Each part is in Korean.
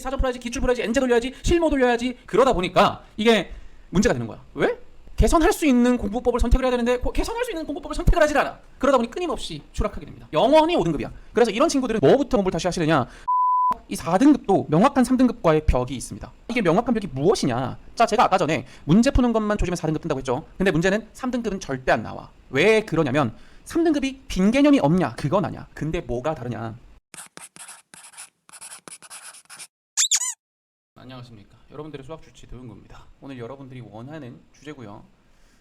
사전 풀어야지 기출 풀어야지 엔제 돌려야지 실무 돌려야지 그러다 보니까 이게 문제가 되는 거야 왜? 개선할 수 있는 공부법을 선택을 해야 되는데 고- 개선할 수 있는 공부법을 선택을 하질 않아 그러다 보니 끊임없이 추락하게 됩니다 영원히 5등급이야 그래서 이런 친구들은 뭐부터 공부를 다시 하시느냐 이 4등급도 명확한 3등급과의 벽이 있습니다. 이게 명확한 벽이 무엇이냐? 자, 제가 아까 전에 문제 푸는 것만 조지면 4등급 뜬다고 했죠. 근데 문제는 3등급은 절대 안 나와. 왜 그러냐면 3등급이 빈 개념이 없냐? 그건 아니야. 근데 뭐가 다르냐? 안녕하십니까. 여러분들의 수학 주치 도윤구입니다. 오늘 여러분들이 원하는 주제고요.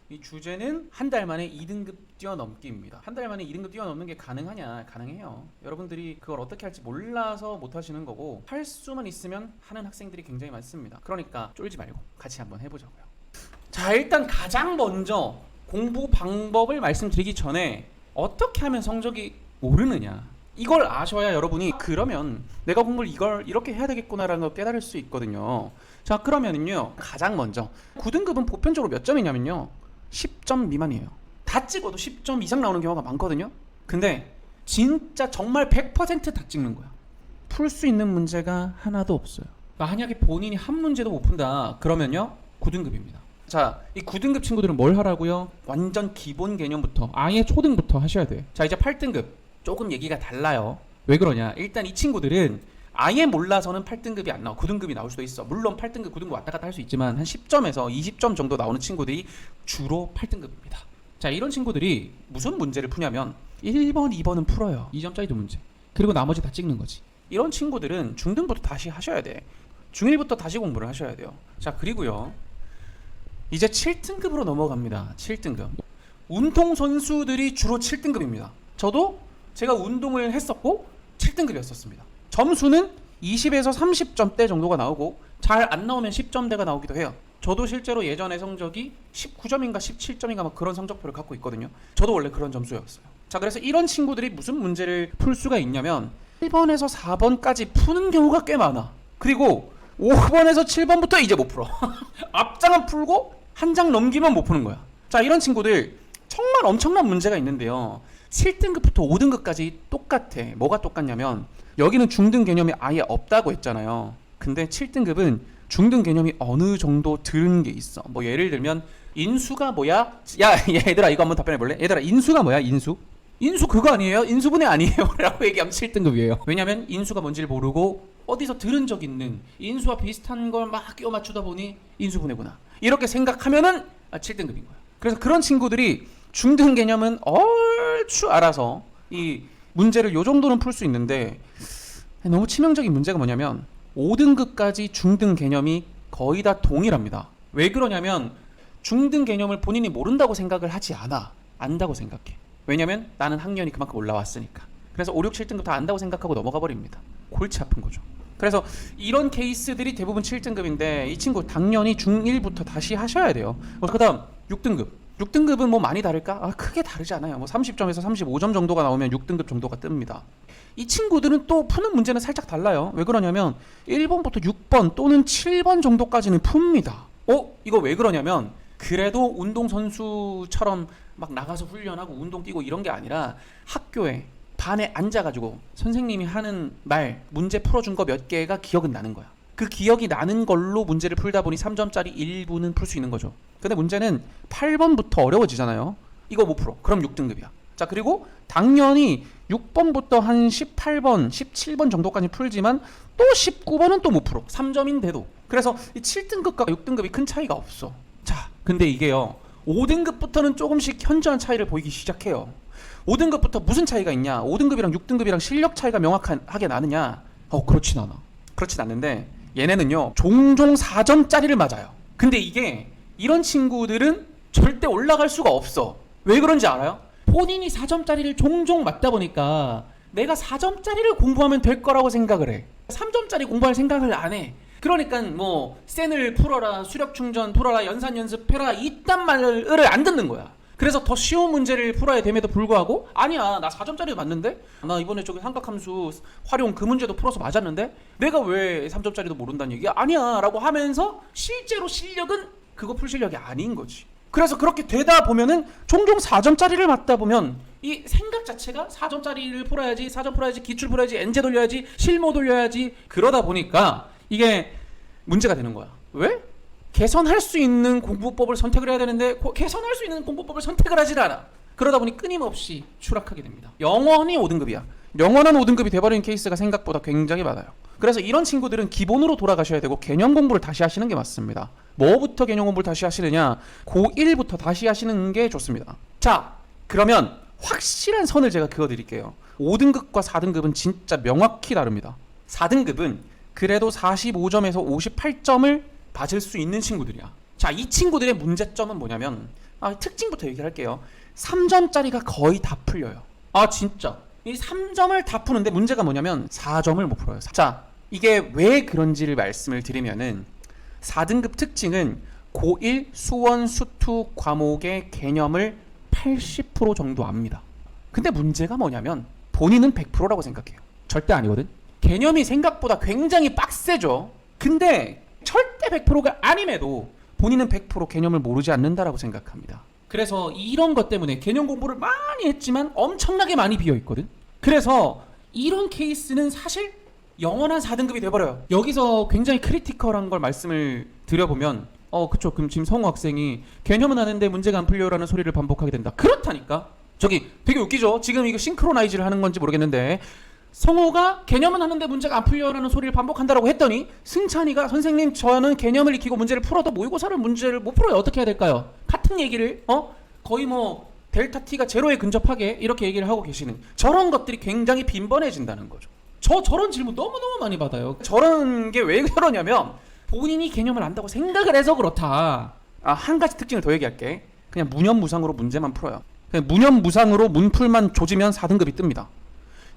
이 주제는 한 달 만에 2등급 뛰어넘기입니다. 한 달 만에 2등급 뛰어넘는 게 가능하냐? 가능해요. 여러분들이 그걸 어떻게 할지 몰라서 못 하시는 거고 할 수만 있으면 하는 학생들이 굉장히 많습니다. 그러니까 쫄지 말고 같이 한번 해보자고요. 자, 일단 가장 먼저 공부 방법을 말씀드리기 전에 어떻게 하면 성적이 오르느냐? 이걸 아셔야 여러분이 그러면 내가 공부를 이걸 이렇게 해야 되겠구나라는 걸 깨달을 수 있거든요. 자, 그러면은요. 가장 먼저 9등급은 보편적으로 몇 점이냐면요. 10점 미만이에요. 다 찍어도 10점 이상 나오는 경우가 많거든요. 근데 진짜 정말 100%다 찍는 거야. 풀 수 있는 문제가 하나도 없어요. 만약에 본인이 한 문제도 못 푼다. 그러면요. 9등급입니다. 자, 이 9등급 친구들은 뭘 하라고요? 완전 기본 개념부터 아예 초등부터 하셔야 돼. 자, 이제 8등급. 조금 얘기가 달라요. 왜 그러냐? 일단 이 친구들은 아예 몰라서는 8등급이 안 나와. 9등급이 나올 수도 있어. 물론 8등급, 9등급 왔다 갔다 할 수 있지만 한 10점에서 20점 정도 나오는 친구들이 주로 8등급입니다. 자, 이런 친구들이 무슨 문제를 푸냐면 1번, 2번은 풀어요. 2점짜리도 문제. 그리고 나머지 다 찍는 거지. 이런 친구들은 중등부터 다시 하셔야 돼. 중1부터 다시 공부를 하셔야 돼요. 자, 그리고요. 이제 7등급으로 넘어갑니다. 7등급. 운동 선수들이 주로 7등급입니다. 저도 제가 운동을 했었고 7등급이었었습니다. 점수는 20에서 30점대 정도가 나오고 잘 안 나오면 10점대가 나오기도 해요. 저도 실제로 예전에 성적이 19점인가 17점인가 막 그런 성적표를 갖고 있거든요. 저도 원래 그런 점수였어요. 자, 그래서 이런 친구들이 무슨 문제를 풀 수가 있냐면 1번에서 4번까지 푸는 경우가 꽤 많아. 그리고 5번에서 7번부터 이제 못 풀어. 앞장은 풀고 한 장 넘기면 못 푸는 거야. 자, 이런 친구들 정말 엄청난 문제가 있는데요. 7등급부터 5등급까지 똑같아. 뭐가 똑같냐면 여기는 중등 개념이 아예 없다고 했잖아요. 근데 7등급은 중등 개념이 어느 정도 들은 게 있어. 뭐 예를 들면 인수가 뭐야? 야, 얘들아 이거 한번 답변해 볼래? 얘들아 인수가 뭐야? 인수? 인수 그거 아니에요? 인수분해 아니에요? 라고 얘기하면 7등급이에요. 왜냐면 인수가 뭔지를 모르고 어디서 들은 적 있는 인수와 비슷한 걸 막 끼워 맞추다 보니 인수분해구나. 이렇게 생각하면은 아, 7등급인 거야. 그래서 그런 친구들이 중등 개념은 얼 추 알아서 이 문제를 요 정도는 풀 수 있는데 너무 치명적인 문제가 뭐냐면 5등급까지 중등 개념이 거의 다 동일합니다. 왜 그러냐면 중등 개념을 본인이 모른다고 생각을 하지 않아. 안다고 생각해. 왜냐면 나는 학년이 그만큼 올라왔으니까. 그래서 5, 6, 7등급 다 안다고 생각하고 넘어가 버립니다. 골치 아픈 거죠. 그래서 이런 케이스들이 대부분 7등급인데 이 친구 당연히 중1부터 다시 하셔야 돼요. 그다음 6등급. 6등급은 뭐 많이 다를까? 아, 크게 다르지 않아요. 뭐 30점에서 35점 정도가 나오면 6등급 정도가 뜹니다. 이 친구들은 또 푸는 문제는 살짝 달라요. 왜 그러냐면 1번부터 6번 또는 7번 정도까지는 풉니다. 어? 이거 왜 그러냐면 그래도 운동 선수처럼 막 나가서 훈련하고 운동 뛰고 이런 게 아니라 학교에 반에 앉아가지고 선생님이 하는 말 문제 풀어준 거 몇 개가 기억은 나는 거야. 그 기억이 나는 걸로 문제를 풀다 보니 3점짜리 일부는 풀 수 있는 거죠. 근데 문제는 8번부터 어려워지잖아요. 이거 못 풀어. 그럼 6등급이야. 자, 그리고 당연히 6번부터 한 18번, 17번 정도까지 풀지만 또 19번은 또 못 풀어. 3점인데도. 그래서 이 7등급과 6등급이 큰 차이가 없어. 자, 근데 이게요. 5등급부터는 조금씩 현저한 차이를 보이기 시작해요. 5등급부터 무슨 차이가 있냐? 5등급이랑 6등급이랑 실력 차이가 명확하게 나느냐? 어, 그렇진 않아. 그렇진 않는데 얘네는요. 종종 4점짜리를 맞아요. 근데 이게 이런 친구들은 절대 올라갈 수가 없어. 왜 그런지 알아요? 본인이 4점짜리를 종종 맞다 보니까 내가 4점짜리를 공부하면 될 거라고 생각을 해. 3점짜리 공부할 생각을 안 해. 그러니까 뭐 센을 풀어라, 수력 충전 풀어라, 연산 연습해라 이딴 말을 안 듣는 거야. 그래서 더 쉬운 문제를 풀어야 됨에도 불구하고 아니야 나 4점짜리 맞는데 나 이번에 저기 삼각함수 활용 그 문제도 풀어서 맞았는데 내가 왜 3점짜리도 모른다는 얘기야 아니야 라고 하면서 실제로 실력은 그거 풀 실력이 아닌 거지 그래서 그렇게 되다 보면은 종종 4점짜리를 맞다 보면 이 생각 자체가 4점짜리를 풀어야지 4점 풀어야지 기출 풀어야지 엔제 돌려야지 실무 돌려야지 그러다 보니까 이게 문제가 되는 거야. 왜? 개선할 수 있는 공부법을 선택을 해야 되는데 고- 개선할 수 있는 공부법을 선택을 하질 않아. 그러다 보니 끊임없이 추락하게 됩니다. 영원히 5등급이야. 영원한 5등급이 돼버리는 케이스가 생각보다 굉장히 많아요. 그래서 이런 친구들은 기본으로 돌아가셔야 되고 개념 공부를 다시 하시는 게 맞습니다. 뭐부터 개념 공부를 다시 하시느냐? 고1부터 다시 하시는 게 좋습니다. 자, 그러면 확실한 선을 제가 그어드릴게요. 5등급과 4등급은 진짜 명확히 다릅니다. 4등급은 그래도 45점에서 58점을 받을 수 있는 친구들이야. 자, 이 친구들의 문제점은 뭐냐면 아, 특징부터 얘기할게요. 3점짜리가 거의 다 풀려요. 아, 진짜. 이 3점을 다 푸는데 문제가 뭐냐면 4점을 못 풀어요. 자, 이게 왜 그런지를 말씀을 드리면은 4등급 특징은 고1 수원 수투 과목의 개념을 80% 정도 압니다. 근데 문제가 뭐냐면 본인은 100%라고 생각해요. 절대 아니거든. 개념이 생각보다 굉장히 빡세죠. 근데 절대 100%가 아님에도 본인은 100% 개념을 모르지 않는다라고 생각합니다. 그래서 이런 것 때문에 개념 공부를 많이 했지만 엄청나게 많이 비어 있거든. 그래서 이런 케이스는 사실 영원한 4등급이 돼버려요. 여기서 굉장히 크리티컬한 걸 말씀을 드려보면 어 그쵸 그럼 지금 성우 학생이 개념은 아는데 문제가 안 풀려라는 소리를 반복하게 된다. 그렇다니까. 저기 되게 웃기죠. 지금 이거 싱크로나이즈를 하는 건지 모르겠는데 성우가 개념은 하는데 문제가 안 풀려라는 소리를 반복한다라고 했더니 승찬이가 선생님 저는 개념을 익히고 문제를 풀어도 모의고사를 문제를 못 풀어요. 어떻게 해야 될까요? 같은 얘기를 어 거의 뭐 델타 t가 제로에 근접하게 이렇게 얘기를 하고 계시는 저런 것들이 굉장히 빈번해진다는 거죠. 저 저런 질문 너무 너무 많이 받아요. 저런 게 왜 그러냐면 본인이 개념을 안다고 생각을 해서 그렇다. 아 한 가지 특징을 더 얘기할게. 그냥 무념무상으로 문제만 풀어요. 그냥 무념무상으로 문풀만 조지면 4등급이 뜹니다.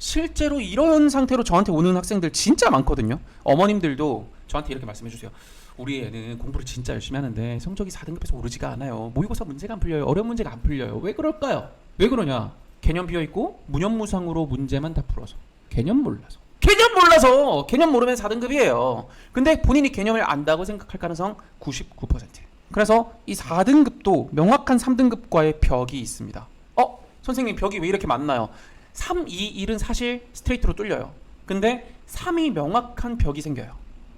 실제로 이런 상태로 저한테 오는 학생들 진짜 많거든요. 어머님들도 저한테 이렇게 말씀해 주세요. 우리 애는 공부를 진짜 열심히 하는데 성적이 4등급에서 오르지가 않아요. 모의고사 문제가 안 풀려요. 어려운 문제가 안 풀려요. 왜 그럴까요? 왜 그러냐? 개념 비어 있고 무념무상으로 문제만 다 풀어서 개념 몰라서 개념 몰라서 개념 모르면 4등급이에요. 근데 본인이 개념을 안다고 생각할 가능성 99%. 그래서 이 4등급도 명확한 3등급과의 벽이 있습니다. 어? 선생님 벽이 왜 이렇게 많나요? 3, 2, 1은 사실 스트레이트로 뚫려요. 근데 3이 명확한 벽이 생겨요.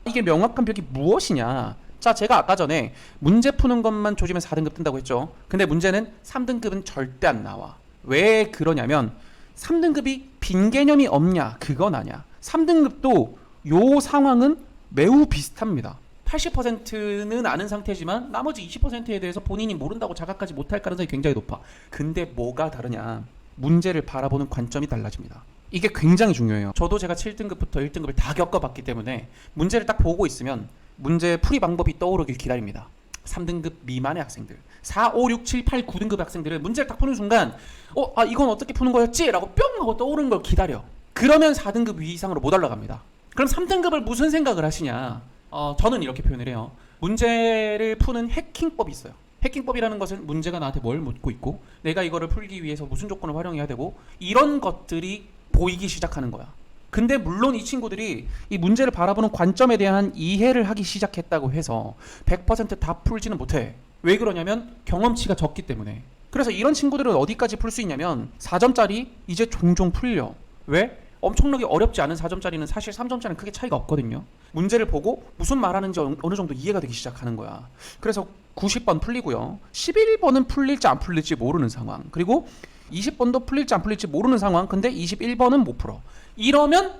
이게 명확한 벽이 무엇이냐? 자, 제가 아까 전에 문제 푸는 것만 조지면 4등급 뜬다고 했죠. 근데 문제는 3등급은 절대 안 나와. 왜 그러냐면 3등급이 빈 개념이 없냐? 그건 아니야. 3등급도 요 상황은 매우 비슷합니다. 80%는 아는 상태지만 나머지 20%에 대해서 본인이 모른다고 자각하지 못할 가능성이 굉장히 높아. 근데 뭐가 다르냐? 문제를 바라보는 관점이 달라집니다. 이게 굉장히 중요해요. 저도 제가 7등급부터 1등급을 다 겪어봤기 때문에 문제를 딱 보고 있으면 문제 풀이 방법이 떠오르길 기다립니다. 3등급 미만의 학생들, 4, 5, 6, 7, 8, 9등급 학생들은 문제를 딱 푸는 순간, 어, 아 이건 어떻게 푸는 거였지? 라고 뿅 하고 떠오르는 걸 기다려. 그러면 4등급 이상으로 못 올라갑니다. 그럼 3등급을 무슨 생각을 하시냐? 어, 저는 이렇게 표현을 해요. 문제를 푸는 해킹법이 있어요. 해킹법이라는 것은 문제가 나한테 뭘 묻고 있고 내가 이거를 풀기 위해서 무슨 조건을 활용해야 되고 이런 것들이 보이기 시작하는 거야. 근데 물론 이 친구들이 이 문제를 바라보는 관점에 대한 이해를 하기 시작했다고 해서 100%다 풀지는 못해. 왜 그러냐면 경험치가 적기 때문에. 그래서 이런 친구들은 어디까지 풀 수 있냐면 4점짜리 이제 종종 풀려. 왜? 엄청나게 어렵지 않은 4점짜리는 사실 3점짜리는 크게 차이가 없거든요. 문제를 보고 무슨 말하는지 어- 어느 정도 이해가 되기 시작하는 거야. 그래서 90번 풀리고요. 11번은 풀릴지 안 풀릴지 모르는 상황. 그리고 20번도 풀릴지 안 풀릴지 모르는 상황. 근데 21번은 못 풀어. 이러면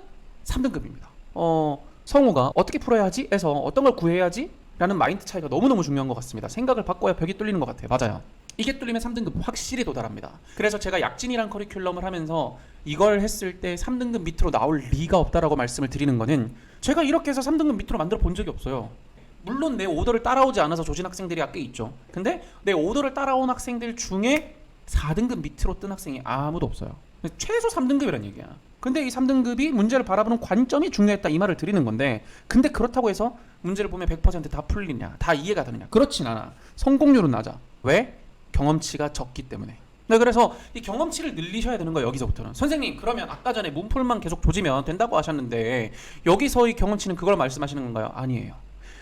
3등급입니다. 어, 성우가 어떻게 풀어야 하지? 해서 어떤 걸 구해야지? 라는 마인드 차이가 너무너무 중요한 것 같습니다. 생각을 바꿔야 벽이 뚫리는 것 같아요. 맞아요. 이게 뚫리면 3등급 확실히 도달합니다. 그래서 제가 약진이란 커리큘럼을 하면서 이걸 했을 때 3등급 밑으로 나올 리가 없다라고 말씀을 드리는 거는 제가 이렇게 해서 3등급 밑으로 만들어 본 적이 없어요. 물론 내 오더를 따라오지 않아서 조진 학생들이 꽤 있죠. 근데 내 오더를 따라온 학생들 중에 4등급 밑으로 뜬 학생이 아무도 없어요. 최소 3등급이란 얘기야. 근데 이 3등급이 문제를 바라보는 관점이 중요했다 이 말을 드리는 건데 근데 그렇다고 해서 문제를 보면 100%다 풀리냐 다 이해가 되느냐 그렇진 않아 성공률은 낮아 왜? 경험치가 적기 때문에 네, 그래서 이 경험치를 늘리셔야 되는 거예요 여기서부터는 선생님 그러면 아까 전에 문풀만 계속 조지면 된다고 하셨는데 여기서의 경험치는 그걸 말씀하시는 건가요? 아니에요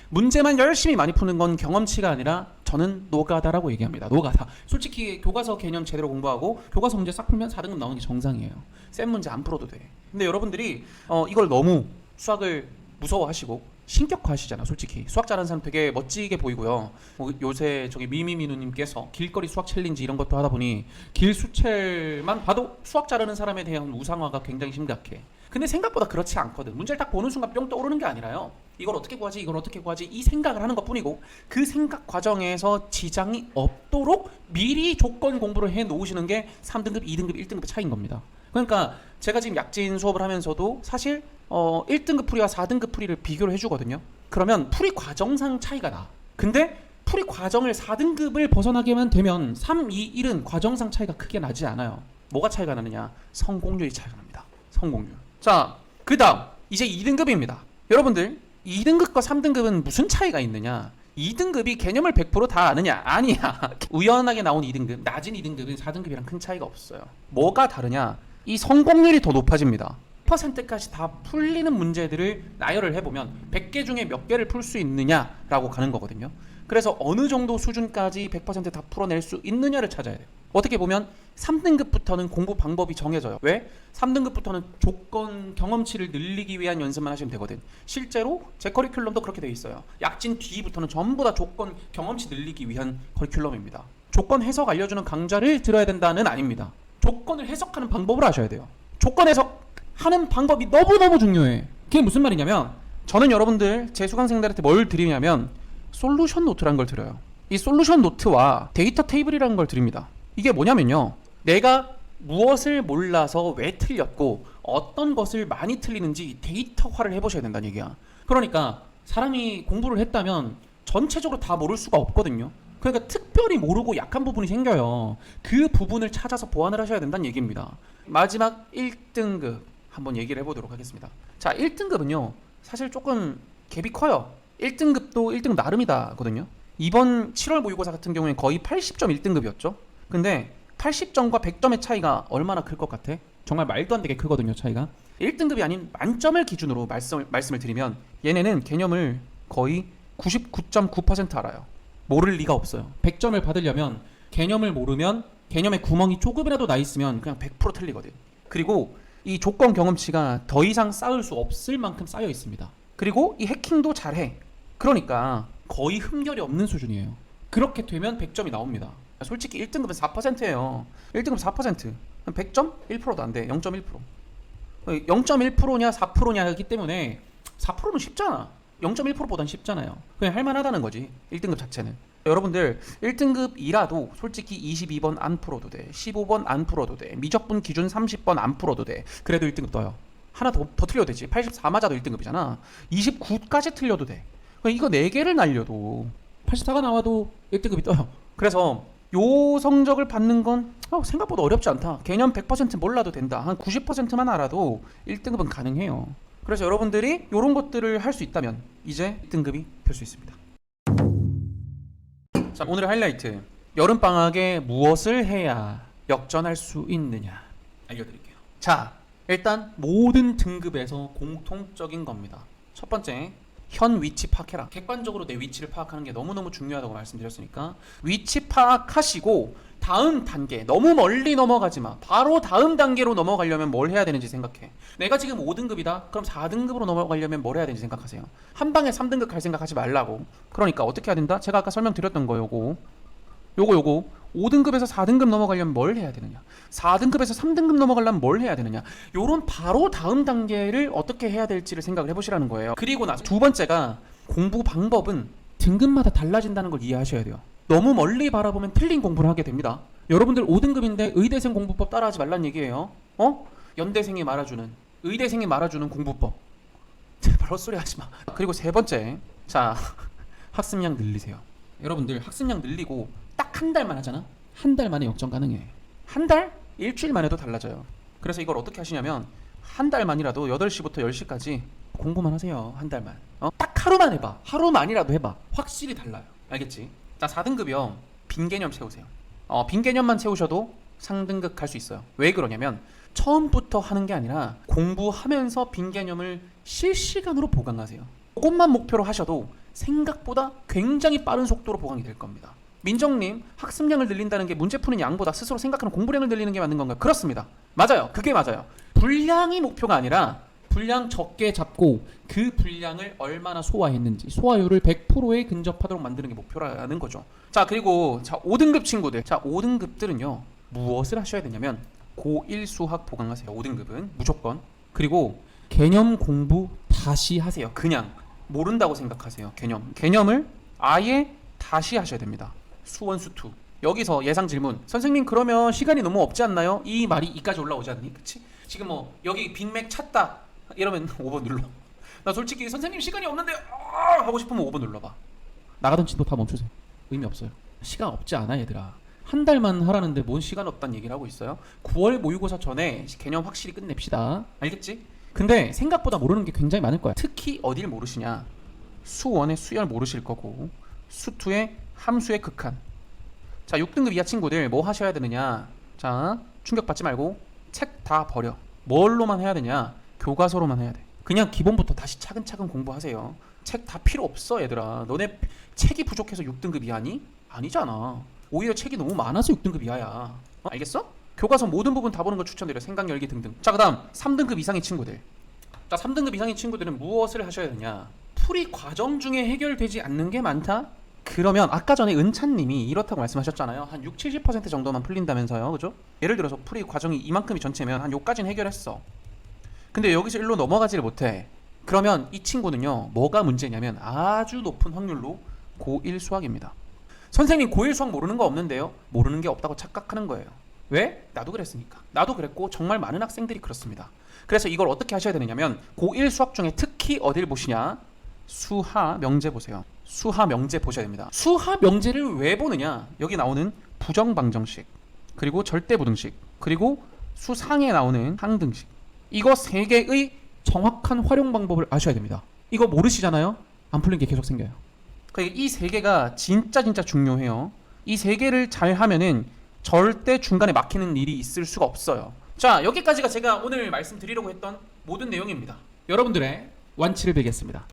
문제만 열심히 많이 푸는 건 경험치가 아니라 저는 노가다라고 얘기합니다. 노가다. 솔직히 교과서 개념 제대로 공부하고 교과서 문제 싹 풀면 4등급 나오는 게 정상이에요. 쌤 문제 안 풀어도 돼. 근데 여러분들이 어, 이걸 너무 수학을 무서워하시고 신격화하시잖아 솔직히. 수학 잘하는 사람 되게 멋지게 보이고요. 뭐 요새 저기 미미미누님께서 길거리 수학 챌린지 이런 것도 하다 보니 길수첼만 봐도 수학 잘하는 사람에 대한 우상화가 굉장히 심각해. 근데 생각보다 그렇지 않거든. 문제를 딱 보는 순간 뿅 떠오르는 게 아니라요. 이걸 어떻게 구하지 이걸 어떻게 구하지 이 생각을 하는 것 뿐이고 그 생각 과정에서 지장이 없도록 미리 조건 공부를 해 놓으시는 게 3등급 2등급 1등급의 차이인 겁니다 그러니까 제가 지금 약진 수업을 하면서도 사실 어 1등급 풀이와 4등급 풀이를 비교를 해주거든요. 그러면 풀이 과정상 차이가 나. 근데 풀이 과정을 4등급을 벗어나게만 되면 3, 2, 1은 과정상 차이가 크게 나지 않아요. 뭐가 차이가 나느냐? 성공률이 차이가 납니다. 성공률. 자, 그 다음 이제 2등급입니다. 여러분들 2등급과 3등급은 무슨 차이가 있느냐? 2등급이 개념을 100%다 아느냐? 아니야. 우연하게 나온 2등급, 낮은 2등급은 4등급이랑 큰 차이가 없어요. 뭐가 다르냐? 이 성공률이 더 높아집니다. 퍼센트까지 다 풀리는 문제들을 나열을 해보면 100개 중에 몇 개를 풀 수 있느냐라고 가는 거거든요. 그래서 어느 정도 수준까지 100%다 풀어낼 수 있느냐를 찾아야 돼요. 어떻게 보면 3등급부터는 공부 방법이 정해져요. 왜? 3등급부터는 조건 경험치를 늘리기 위한 연습만 하시면 되거든. 실제로 제 커리큘럼도 그렇게 돼 있어요. 약진 뒤부터는 전부 다 조건 경험치 늘리기 위한 커리큘럼입니다. 조건 해석 알려주는 강좌를 들어야 된다는 아닙니다. 조건을 해석하는 방법을 아셔야 돼요. 조건 해석하는 방법이 너무너무 중요해. 그게 무슨 말이냐면 저는 여러분들 제 수강생들한테 뭘 드리냐면 솔루션 노트라는 걸 드려요. 이 솔루션 노트와 데이터 테이블이라는 걸 드립니다. 이게 뭐냐면요. 내가 무엇을 몰라서 왜 틀렸고 어떤 것을 많이 틀리는지 데이터화를 해보셔야 된다는 얘기야. 그러니까 사람이 공부를 했다면 전체적으로 다 모를 수가 없거든요. 그러니까 특별히 모르고 약한 부분이 생겨요. 그 부분을 찾아서 보완을 하셔야 된다는 얘기입니다. 마지막 1등급 한번 얘기를 해보도록 하겠습니다. 자, 1등급은요. 사실 조금 갭이 커요. 1등급도 1등급 나름이다거든요. 이번 7월 모의고사 같은 경우에 거의 80점 1등급이었죠. 근데 80점과 100점의 차이가 얼마나 클 것 같아? 정말 말도 안 되게 크거든요, 차이가. 1등급이 아닌 만점을 기준으로 말씀을, 말씀을 드리면 얘네는 개념을 거의 99.9% 알아요. 모를 리가 없어요. 100점을 받으려면 개념을 모르면 개념에 구멍이 조금이라도 나 있으면 그냥 100% 틀리거든. 그리고 이 조건 경험치가 더 이상 쌓을 수 없을 만큼 쌓여 있습니다. 그리고 이 해킹도 잘해. 그러니까 거의 흠결이 없는 수준이에요. 그렇게 되면 100점이 나옵니다. 솔직히 1등급은 4%예요. 1등급 4%. 100점? 1%도 안 돼. 0.1%. 0.1%냐 4%냐 하기 때문에 4%는 쉽잖아. 0.1%보단 쉽잖아요. 그냥 할만하다는 거지. 1등급 자체는. 여러분들 1등급이라도 솔직히 22번 안 풀어도 돼. 15번 안 풀어도 돼. 미적분 기준 30번 안 풀어도 돼. 그래도 1등급 떠요. 하나 더, 더 틀려도 되지. 84 맞아도 1등급이잖아. 29까지 틀려도 돼. 그러니까 이거 4개를 날려도 84가 나와도 1등급이 떠요. 그래서 요 성적을 받는 건 어, 생각보다 어렵지 않다. 개념 100% 몰라도 된다. 한 90%만 알아도 1등급은 가능해요. 그래서 여러분들이 이런 것들을 할 수 있다면 이제 1등급이 될 수 있습니다. 자, 오늘의 하이라이트. 여름 방학에 무엇을 해야 역전할 수 있느냐 알려드릴게요. 자, 일단 모든 등급에서 공통적인 겁니다. 첫 번째, 현 위치 파악해라. 객관적으로 내 위치를 파악하는 게 너무너무 중요하다고 말씀드렸으니까 위치 파악하시고 다음 단계 너무 멀리 넘어가지 마. 바로 다음 단계로 넘어가려면 뭘 해야 되는지 생각해. 내가 지금 5등급이다. 그럼 4등급으로 넘어가려면 뭘 해야 되는지 생각하세요. 한 방에 3등급 갈 생각하지 말라고. 그러니까 어떻게 해야 된다? 제가 아까 설명드렸던 거 요거. 요거 요거. 5등급에서 4등급 넘어가려면 뭘 해야 되느냐? 4등급에서 3등급 넘어가려면 뭘 해야 되느냐? 요런 바로 다음 단계를 어떻게 해야 될지를 생각을 해보시라는 거예요. 그리고 나서 두 번째가 공부 방법은 등급마다 달라진다는 걸 이해하셔야 돼요. 너무 멀리 바라보면 틀린 공부를 하게 됩니다. 여러분들 5등급인데 의대생 공부법 따라하지 말란 얘기예요. 어? 연대생이 말아주는 의대생이 말아주는 공부법. 제발 헛소리 하지 마. 그리고 세 번째 자 학습량 늘리세요. 여러분들 학습량 늘리고 딱 한 달만 하잖아. 한 달 만에 역전 가능해. 한 달? 일주일만 해도 달라져요. 그래서 이걸 어떻게 하시냐면 한 달만이라도 8시부터 10시까지 공부만 하세요. 한 달만. 어? 딱 하루만 해봐. 하루만이라도 해봐. 확실히 달라요. 알겠지? 자, 4등급이요. 빈 개념 채우세요. 어, 빈 개념만 채우셔도 상등급 갈 수 있어요. 왜 그러냐면 처음부터 하는 게 아니라 공부하면서 빈 개념을 실시간으로 보강하세요. 그것만 목표로 하셔도 생각보다 굉장히 빠른 속도로 보강이 될 겁니다. 민정님, 학습량을 늘린다는 게 문제 푸는 양보다 스스로 생각하는 공부량을 늘리는 게 맞는 건가요? 그렇습니다. 맞아요. 그게 맞아요. 분량이 목표가 아니라 분량 적게 잡고 그 분량을 얼마나 소화했는지 소화율을 100%에 근접하도록 만드는 게 목표라는 거죠. 자 그리고 자 5등급 친구들 자 5등급들은요 무엇을 하셔야 되냐면 고1 수학 보강하세요. 5등급은 무조건 그리고 개념 공부 다시 하세요. 그냥 모른다고 생각하세요. 개념 개념을 아예 다시 하셔야 됩니다. 수원 수투. 여기서 예상 질문. 선생님 그러면 시간이 너무 없지 않나요? 이 말이 이까지 올라오지 않니? 그치? 지금 뭐 여기 빅맥 찾다. 이러면 5번 눌러. 나 솔직히 선생님 시간이 없는데 아! 하고 싶으면 5번 눌러봐. 나가던 진도 다 멈추세요. 의미 없어요. 시간 없지 않아 얘들아. 한 달만 하라는데 뭔 시간 없다는 얘기를 하고 있어요? 9월 모의고사 전에 개념 확실히 끝냅시다. 알겠지? 근데 생각보다 모르는 게 굉장히 많을 거야. 특히 어딜 모르시냐? 수원의 수열 모르실 거고 수투의 함수의 극한. 자 6등급 이하 친구들 뭐 하셔야 되느냐? 자 충격받지 말고 책 다 버려. 뭘로만 해야 되냐? 교과서로만 해야 돼. 그냥 기본부터 다시 차근차근 공부하세요. 책 다 필요 없어 얘들아. 너네 책이 부족해서 6등급 이하니? 아니잖아. 오히려 책이 너무 많아서 6등급 이하야. 어? 알겠어? 교과서 모든 부분 다 보는 걸 추천드려. 생각 열기 등등. 자 그 다음 3등급 이상의 친구들. 자 3등급 이상의 친구들은 무엇을 하셔야 되냐? 풀이 과정 중에 해결되지 않는 게 많다? 그러면 아까 전에 은찬님이 이렇다고 말씀하셨잖아요. 한 6, 70% 정도만 풀린다면서요. 그죠? 예를 들어서 풀이 과정이 이만큼이 전체면 한 요까지는 해결했어. 근데 여기서 일로 넘어가지를 못해. 그러면 이 친구는요. 뭐가 문제냐면 아주 높은 확률로 고1 수학입니다. 선생님 고1 수학 모르는 거 없는데요? 모르는 게 없다고 착각하는 거예요. 왜? 나도 그랬으니까. 나도 그랬고 정말 많은 학생들이 그렇습니다. 그래서 이걸 어떻게 하셔야 되느냐면 고1 수학 중에 특히 어딜 보시냐? 수하 명제 보세요. 수하 명제 보셔야 됩니다. 수하 명제를 왜 보느냐? 여기 나오는 부정 방정식, 그리고 절대 부등식, 그리고 수상에 나오는 항등식. 이거 세 개의 정확한 활용 방법을 아셔야 됩니다. 이거 모르시잖아요? 안 풀린 게 계속 생겨요. 그러니까 이 세 개가 진짜 진짜 중요해요. 이 세 개를 잘 하면은 절대 중간에 막히는 일이 있을 수가 없어요. 자, 여기까지가 제가 오늘 말씀드리려고 했던 모든 내용입니다. 여러분들의 완치를 빌겠습니다.